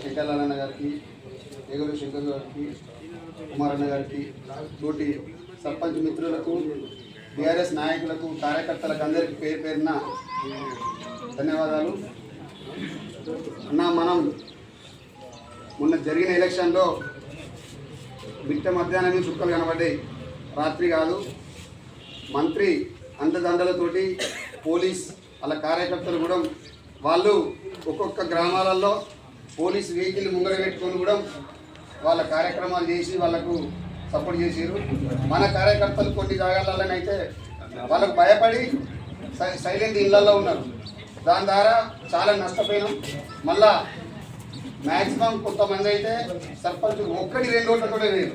శంకర్లాలన్న గారికి ఏగూరు శంకర్ గారికి కుమారన్న గారికి తోటి సర్పంచ్ మిత్రులకు బీఆర్ఎస్ నాయకులకు కార్యకర్తలకు అందరికీ పేరు పేరున ధన్యవాదాలు. అన్న మనం మొన్న జరిగిన ఎలక్షన్లో మిట్ట మధ్యాహ్నమే చుక్కలు కనబడ్డాయి. రాత్రి కాదు మంత్రి అండదండలతోటి పోలీస్ వాళ్ళ కార్యకర్తలు కూడా వాళ్ళు ఒక్కొక్క గ్రామాలలో పోలీస్ వెహికల్ ముంగడ పెట్టుకొని కూడా వాళ్ళ కార్యక్రమాలు చేసి వాళ్ళకు సపోర్ట్ చేసారు మన కార్యకర్తలు కొన్ని జాగాలలోనైతే వాళ్ళకు భయపడి సైలెంట్ ఇళ్ళలో ఉన్నారు. దాని ద్వారా చాలా నష్టపోయినాం. మళ్ళా మ్యాక్సిమం కొంతమంది అయితే సర్పంచ్ ఒక్కటి రెండు ఓట్ల కూడా వేరు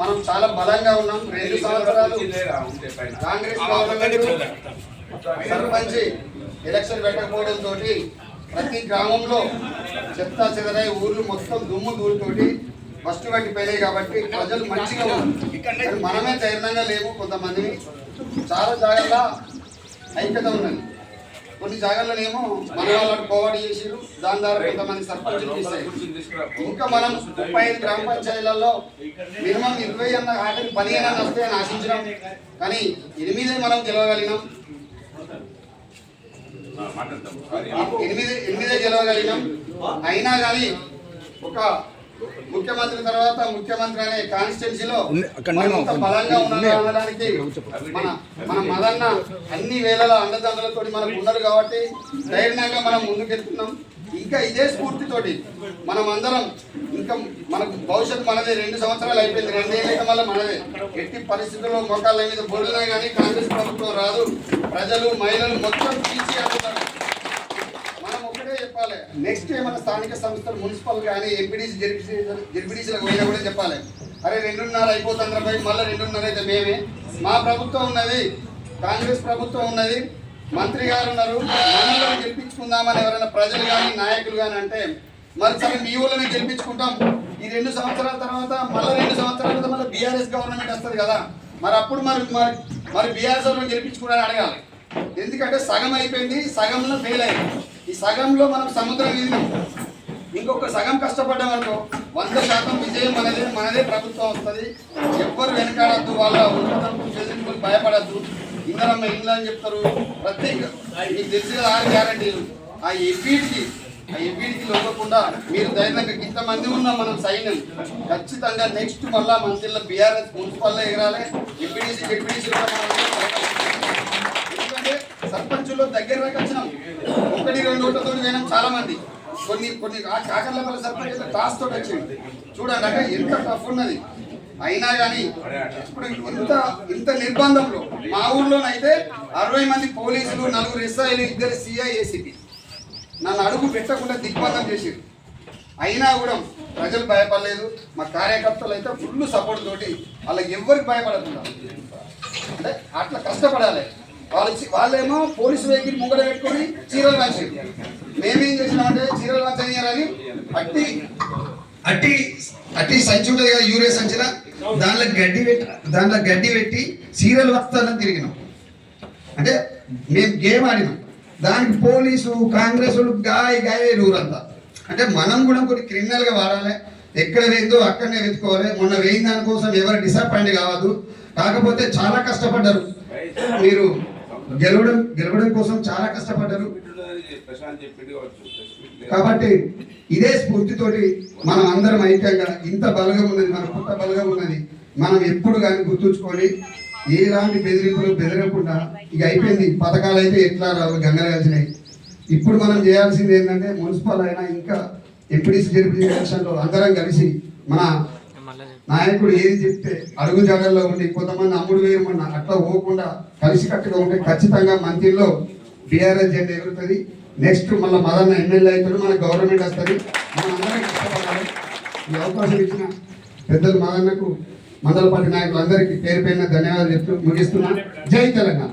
మనం చాలా బలంగా ఉన్నాం. రెండు సంవత్సరాలు కాంగ్రెస్ గవర్నమెంట్ సర్పంచ్ ఎలక్షన్ పెట్టకపోవడం తోటి ప్రతి గ్రామంలో చెత్త చెదరై ఊర్లు మొత్తం దుమ్ము దూరుతోటి ఫస్ట్ బట్టి పోయినాయి కాబట్టి ప్రజలు మంచిగా ఉన్నారు. మనమే ధైర్యంగా లేవు కొంతమంది చాలా జాగ్రత్త ఐక్యత ఉన్నది కొన్ని జాగాల్లోనేమో మన వాళ్ళకి పోవాడు చేసిరు దాని ద్వారా కొంతమంది సర్పంచులు మిస్ ఇంకా మనం ముప్పై ఐదు గ్రామ పంచాయతీలలో మినిమం ఇరవై అన్న ఆఖరి పదిహేను అన్న వస్తాయని ఆశించడం కానీ ఎనిమిదే మనం గెలవగలిగినాం. ఎనిమిది ఎనిమిదే గెలవగలిగినాం. అయినా కానీ ఒక ముఖ్యమంత్రి తర్వాత ముఖ్యమంత్రి అనే కాన్స్టిట్యున్సీలో బలంగా ఉన్నాడు అనడానికి మన మన మదన్న అన్ని వేళల అండదండలతో మనకు ఉన్నారు కాబట్టి ధైర్యంగా మనం ముందుకెళ్తున్నాం. ఇంకా ఇదే స్ఫూర్తితోటి మనం అందరం ఇంకా మనకు భవిష్యత్తు మనదే రెండు సంవత్సరాలు అయిపోయింది రెండేళ్ళకి మళ్ళీ మనదే. ఎట్టి పరిస్థితుల్లో మొక్కల మీద బొడినా కానీ కాంగ్రెస్ ప్రభుత్వం రాదు. ప్రజలు మహిళలు మొత్తం తీసి అంటున్నారు మనం ఒకటే చెప్పాలి. నెక్స్ట్ ఏమైనా స్థానిక సంస్థలు మున్సిపల్ కానీ ఎంపీడీసీ జెడ్పీసీ జెడ్పీడీసీలకు పోయినా కూడా చెప్పాలి. అరే రెండున్నర అయిపోతుంది పోయి మళ్ళీ రెండున్నర అయితే మేమే. మా ప్రభుత్వం ఉన్నది కాంగ్రెస్ ప్రభుత్వం ఉన్నది. మంత్రి గారు ఉన్నారు. మనల్ని గెలిపించుకుందామని ఎవరైనా ప్రజలు కానీ నాయకులు కానీ అంటే మరి సరే మీ ఊళ్ళని గెలిపించుకుంటాం. ఈ రెండు సంవత్సరాల తర్వాత మళ్ళీ రెండు సంవత్సరాల తర్వాత మళ్ళీ బీఆర్ఎస్ గవర్నమెంట్ వస్తుంది కదా. మరి అప్పుడు మరి మరి మరి బీఆర్ఎస్ వాళ్ళని గెలిపించుకోవడానికి అడగాలి. ఎందుకంటే సగం అయిపోయింది సగంలో ఫెయిల్ అయింది. ఈ సగంలో మనం సముద్రం ఈదినాం ఇంకొక సగం కష్టపడ్డాం అనుకో వంద శాతం విజయం మనదే మనదే ప్రభుత్వం వస్తుంది. ఎవ్వరు వెనకాడద్దు వాళ్ళ ఉన్నతలకు చెల్లింపులు భయపడద్దు. ఇందరమ్మ ఇల్లు అని చెప్తారు. ప్రత్యేక మీకు తెలిసిన ఆరు గ్యారంటీలు ఆ ఎవ్వీటికి ఆ ఎవ్వీటికి లొంగకుండా మీరు ధైర్యంగా ఇంతమంది ఉన్నాం మనం సైన్యం ఖచ్చితంగా నెక్స్ట్ మళ్ళా మన జిల్లా బీఆర్ఎస్ మున్సిపల్లో ఎగరాలి. ఎంపీడీసీ డిప్యూటీసీ ఎందుకంటే సర్పంచుల్లో దగ్గర వచ్చినాం. ఒకటి రెండు ఓట్లతో పోయినాం చాలా మంది కొన్ని కొన్ని ఆ కాకర్లపల్లి సర్పంచ్ అయితే టాస్ తోటి వచ్చింది చూడండి ఎంత టఫ్ ఉన్నది. అయినా కానీ ఇప్పుడు ఇంత ఇంత నిర్బంధంలో మా ఊర్లోనైతే అరవై మంది పోలీసులు నలుగురు ఎస్ఐలు ఇద్దరు సిఐ ఏసీపీ నన్ను అడుగు పెట్టకుండా దిగ్బంధం చేసిరు అయినా కూడా ప్రజలు భయపడలేదు మా కార్యకర్తలు అయితే ఫుల్ సపోర్ట్ తోటి వాళ్ళకి ఎవరికి భయపడకుండా. అంటే అట్లా కష్టపడాలి. వాళ్ళు వాళ్ళేమో పోలీసు వెహికల్ ముంగడ పెట్టుకొని చీరలు పంచారు మేమేం చేసినామంటే చీరలు పంచనీయాలని అట్టి అట్టి అట్టి సంచి ఉంటుంది కదా యూరియా సంచిన దాంట్లో గడ్డి పెట్టి దాంట్లో గడ్డి పెట్టి చీరలు వస్తానని తిరిగినాం. అంటే మేము గేమ్ ఆడినాం. దానికి పోలీసు కాంగ్రెస్ వాళ్ళు గాయ గాయ ఊరంతా అంటే మనం కూడా కొన్ని క్రిమినల్గా వాడాలి. ఎక్కడ వేయిందో అక్కడనే వెతుకోవాలి మొన్న వేయిన దానికోసం ఎవరు డిసప్పాయింట్ కావద్దు. కాకపోతే చాలా కష్టపడ్డారు. మీరు గెలవడం గెలవడం కోసం చాలా కష్టపడ్డారు. కాబట్టి ఇదే స్ఫూర్తితోటి మనం అందరం ఐక్యంగా ఇంత బలగం ఉన్నది మన కొత్త బలగం ఉన్నది మనం ఎప్పుడు కానీ గుర్తుంచుకొని ఏలాంటి బెదిరింపులు బెదిరకుండా ఇక అయిపోయింది. పథకాలు అయితే ఎట్లా రావు గంగరాల్సినాయి ఇప్పుడు మనం చేయాల్సింది ఏంటంటే మున్సిపల్ అయినా ఇంకా ఎంపీడీసీ జరిపి ఎలక్షన్లో అందరం కలిసి మన నాయకుడు ఏది చెప్తే అడుగు జాడల్లో ఉండి కొంతమంది అమ్ముడు వేయమన్నా అట్లా పోకుండా కలిసికట్టుగా ఉంటే ఖచ్చితంగా మంత్రిలో బీఆర్ఎస్ జెండా ఎగురుతుంది. నెక్స్ట్ మళ్ళీ మదన్న ఎమ్మెల్యే అవుతాడు మన గవర్నమెంట్ వస్తుంది. మనం అందరం ఇష్టపడాలి ఈ అవకాశం ఇచ్చిన పెద్దలు మదన్నకు మండల పార్టీ నాయకులందరికీ పేరు పేరున ధన్యవాదాలు చెప్తూ ముగిస్తున్నా. జై తెలంగాణ.